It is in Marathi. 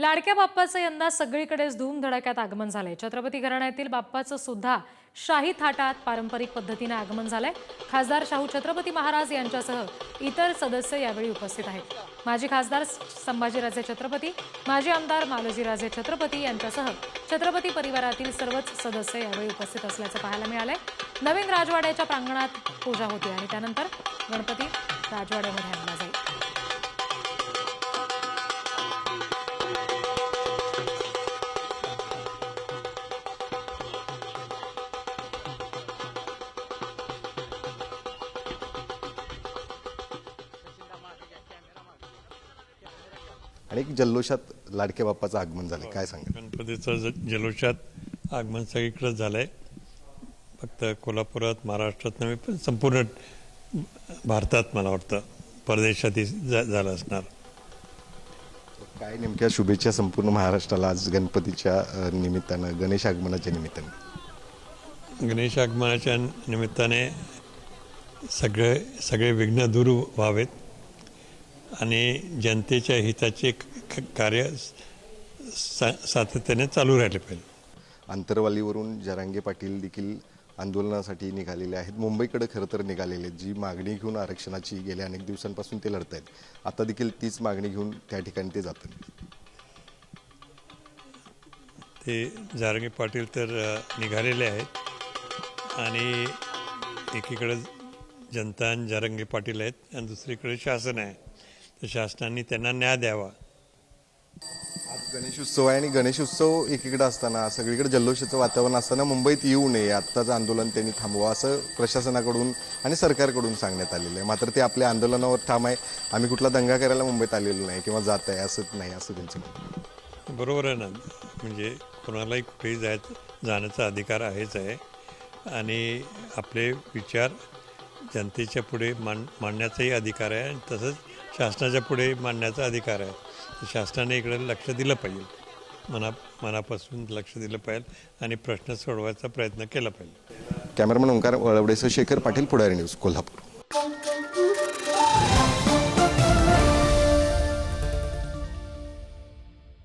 लाडक्या बाप्पाचं यंदा सगळीकडेच धूमधडाक्यात आगमन झालंय. छत्रपती घराण्यातील बाप्पाचं सुद्धा शाही थाटात पारंपरिक पद्धतीने आगमन झालंय. खासदार शाहू छत्रपती महाराज यांच्यासह इतर सदस्य यावेळी उपस्थित आहेत. माजी खासदार संभाजीराजे छत्रपती माजी आमदार मालोजीराजे छत्रपती यांच्यासह छत्रपती परिवारातील सर्वच सदस्य यावेळी उपस्थित असल्याचं पाहायला मिळालंय. नवीन राजवाड्याच्या प्रांगणात पूजा होती आणि त्यानंतर गणपती राजवाड्यामध्ये आणला जाईल. आणि एक जल्लोषात लाडक्या बाप्पाचं आगमन झालं काय सांगा गणपतीचं जल्लोषात आगमन सगळीकडे झालंय. फक्त कोल्हापुरात महाराष्ट्रात नव्हे पण संपूर्ण भारतात मला वाटतं परदेशातही झालं असणार. काय नेमक्या शुभेच्छा संपूर्ण महाराष्ट्राला आज गणपतीच्या निमित्तानं गणेश आगमनाच्या निमित्तानं? गणेश आगमनाच्या निमित्ताने सगळे सगळे विघ्न दूर व्हावेत. आणि जनतेच्या हिताचे कार्य सा सातत्याने चालू राहिले पाहिजे. आंतरवालीवरून जरांगे पाटील देखील आंदोलनासाठी निघालेले आहेत. मुंबईकडे खरं तर निघालेले आहेत. जी मागणी घेऊन आरक्षणाची गेल्या अनेक दिवसांपासून ते लढत आहेत. आता देखील तीच मागणी घेऊन त्या ठिकाणी ते जातात. ते जारंगे पाटील तर निघालेले आहेत. आणि एकीकडे जनता आणि जारंगे पाटील आहेत आणि दुसरीकडे शासन आहे. तर शासनाने त्यांना न्याय द्यावा. आज गणेशोत्सव आहे आणि गणेशोत्सव एकीकडे असताना सगळीकडे जल्लोषाचं वातावरण असताना मुंबईत येऊ नये आत्ताचं आंदोलन त्यांनी थांबवा असं प्रशासनाकडून आणि सरकारकडून सांगण्यात आलेलं आहे. मात्र ते आपल्या आंदोलनावर ठाम आहे. आम्ही कुठला दंगा करायला मुंबईत आलेलो नाही किंवा जात आहे असं नाही असं त्यांचं म्हणणं आहे. बरोबर आहे ना. म्हणजे कोणालाही कुठेही जायचं जाण्याचा अधिकार आहेच आहे. आणि आपले विचार जनतेच्या पुढे मांड मांडण्याचाही अधिकार आहे आणि तसंच शासनाच्या पुढे मांडण्याचा अधिकार आहे. शासनाने इकडे लक्ष दिलं पाहिजे. मना मनापासून लक्ष दिलं पाहिजे आणि प्रश्न सोडवायचा प्रयत्न केला पाहिजे. कॅमेरामॅन ओंकार वळवडेसह शेखर पाटील पुढारी न्यूज कोल्हापूर.